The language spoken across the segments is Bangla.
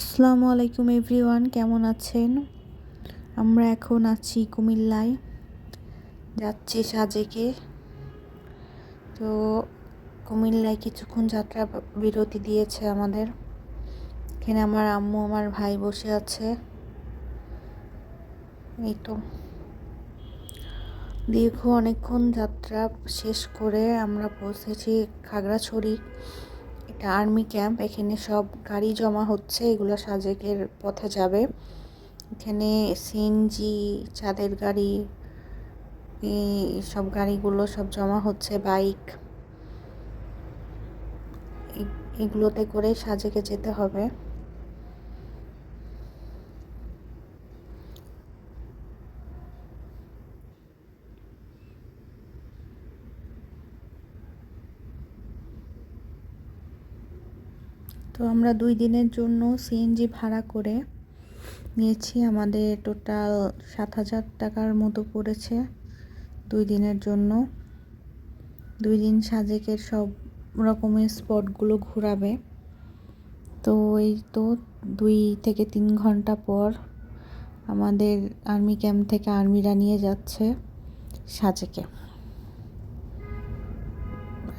আসসালামু আলাইকুম এভরিওয়ান, কেমন আছেন? আমরা এখন আছি কুমিল্লায়। যাচ্ছি সাজেকে। তো কুমিল্লায় কিছুক্ষণ যাত্রা বিরতি দিয়েছে আমাদের। এখানে আমার আম্মু, আমার ভাই বসে আছে। এই তো। দীর্ঘ অনেকক্ষণ যাত্রা শেষ করে আমরা পৌঁছেছি খাগড়াছড়ি। এটা আর্মি ক্যাম্প, এখানে সব গাড়ি জমা হচ্ছে, এগুলো সাজেকের পথে যাবে। এখানে সিএনজি চাঁদের গাড়ি সব গাড়িগুলো সব জমা হচ্ছে, বাইক। এগুলোতে করে সাজেকে যেতে হবে। তো আমরা দুই দিনের জন্য সিএনজি ভাড়া করে নিয়েছি। আমাদের টোটাল সাত হাজার টাকার মতো পড়েছে দুই দিনের জন্য। দুই দিন সাজেকের সব রকমের স্পটগুলো ঘোরাবে। তো এই তো দুই থেকে তিন ঘণ্টা পর আমাদের আর্মি ক্যাম্প থেকে আর্মিরা নিয়ে যাচ্ছে সাজেকে।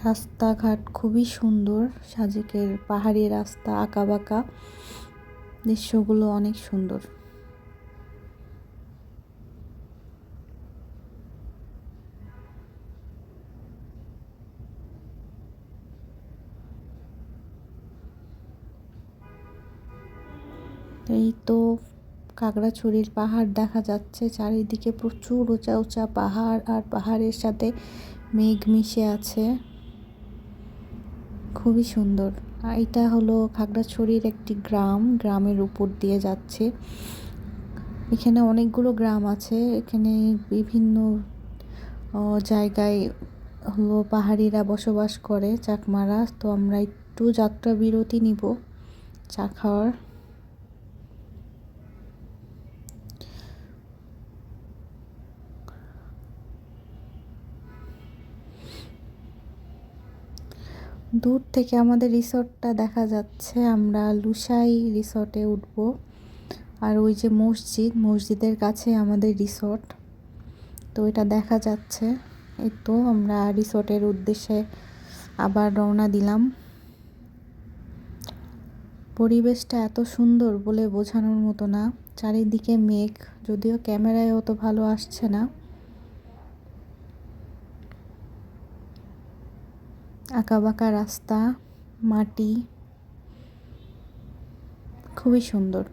রাস্তাঘাট খুবই সুন্দর। সাজেকের পাহাড়ি রাস্তা আঁকা বাঁকা দৃশ্যগুলো অনেক সুন্দর। এই তো কাকড়াছড়ির পাহাড় দেখা যাচ্ছে। চারিদিকে প্রচুর উঁচা উঁচা পাহাড় আর পাহাড়ের সাথে মেঘ মিশে আছে। খুবই সুন্দর। এটা হলো খাগড়াছড়ির একটি গ্রাম, গ্রামের উপর দিয়ে যাচ্ছে। এখানে অনেকগুলো গ্রাম আছে। এখানে বিভিন্ন জায়গায় হলো পাহাড়িরা বসবাস করে, চাকমারা। তো আমরা একটু যাত্রা বিরতি নিব চা খাওয়ার। দূর থেকে আমাদের রিসর্টটা দেখা যাচ্ছে। আমরা লুসাই রিসর্টে উঠব। আর ওই যে মসজিদ, মসজিদের কাছে আমাদের রিসর্ট। তো এটা দেখা যাচ্ছে। এই তো আমরা রিসর্টের উদ্দেশ্যে আবার রওনা দিলাম। পরিবেশটা এত সুন্দর বলে বোঝানোর মতো না। চারিদিকে মেঘ, যদিও ক্যামেরায় অত ভালো আসছে না। আঁকাবাঁকা রাস্তা মাটি খুবই সুন্দর।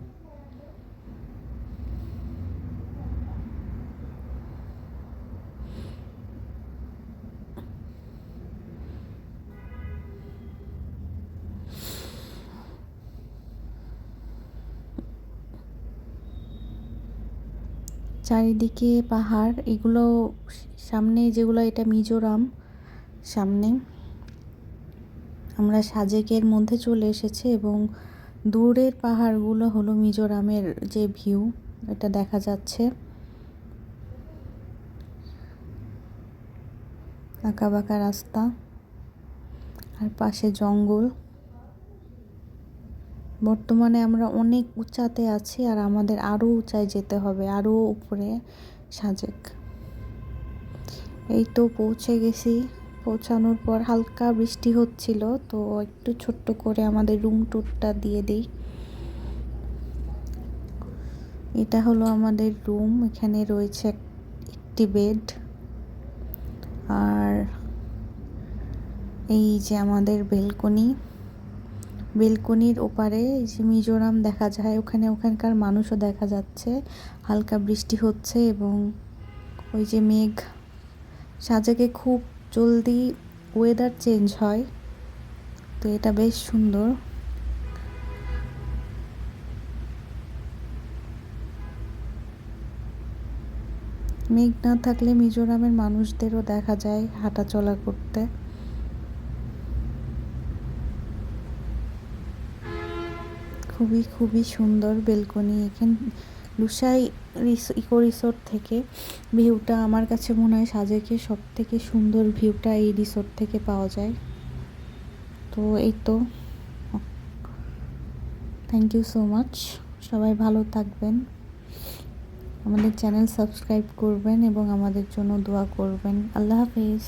চারিদিকে পাহাড় এগুলো সামনে যেগুলো এটা মিজোরাম সামনে। আমরা সাজেকের মধ্যে চলে এসেছি এবং দূরের পাহাড়গুলো হলো মিজোরামের যে ভিউ, এটা দেখা যাচ্ছে। আঁকা বাঁকা রাস্তা, আর পাশে জঙ্গল। বর্তমানে আমরা অনেক উঁচাতে আছি আর আমাদের আরও উঁচায় যেতে হবে আরও উপরে সাজেক। এই তো পৌঁছে গেছি। পৌঁছানোর পর হালকা বৃষ্টি হচ্ছিল, তো একটু ছোট্ট করে আমাদের রুম টুরটা দিয়ে দিই। এটা হলো আমাদের রুম এখানে রয়েছে একটি বেড আর এই যে আমাদের বেলকনি বেলকনির ওপারে যে মিজোরাম দেখা যায়, ওখানে ওখানকার মানুষও দেখা যাচ্ছে। হালকা বৃষ্টি হচ্ছে এবং ওই যে মেঘ। সাজাকে খুব জলদি ওয়েদার চেঞ্জ হয়। তো এটা বেশ সুন্দর। মেঘ না থাকলে মিজোরামের মানুষদেরও দেখা যায় হাঁটা চলা করতে। খুবই খুবই সুন্দর বেলকনি এখানে লুসাই ইকো রিসোর্ট থেকে ভিউটা আমার কাছে মনে হয় সাজেকে সব থেকে সুন্দর ভিউটা এই রিসোর্ট থেকে পাওয়া যায়। তো এই তো। থ্যাংক ইউ সো মাচ সবাই ভালো থাকবেন। আমাদের চ্যানেল সাবস্ক্রাইব করবেন এবং আমাদের জন্য দোয়া করবেন। আল্লাহ হাফিজ।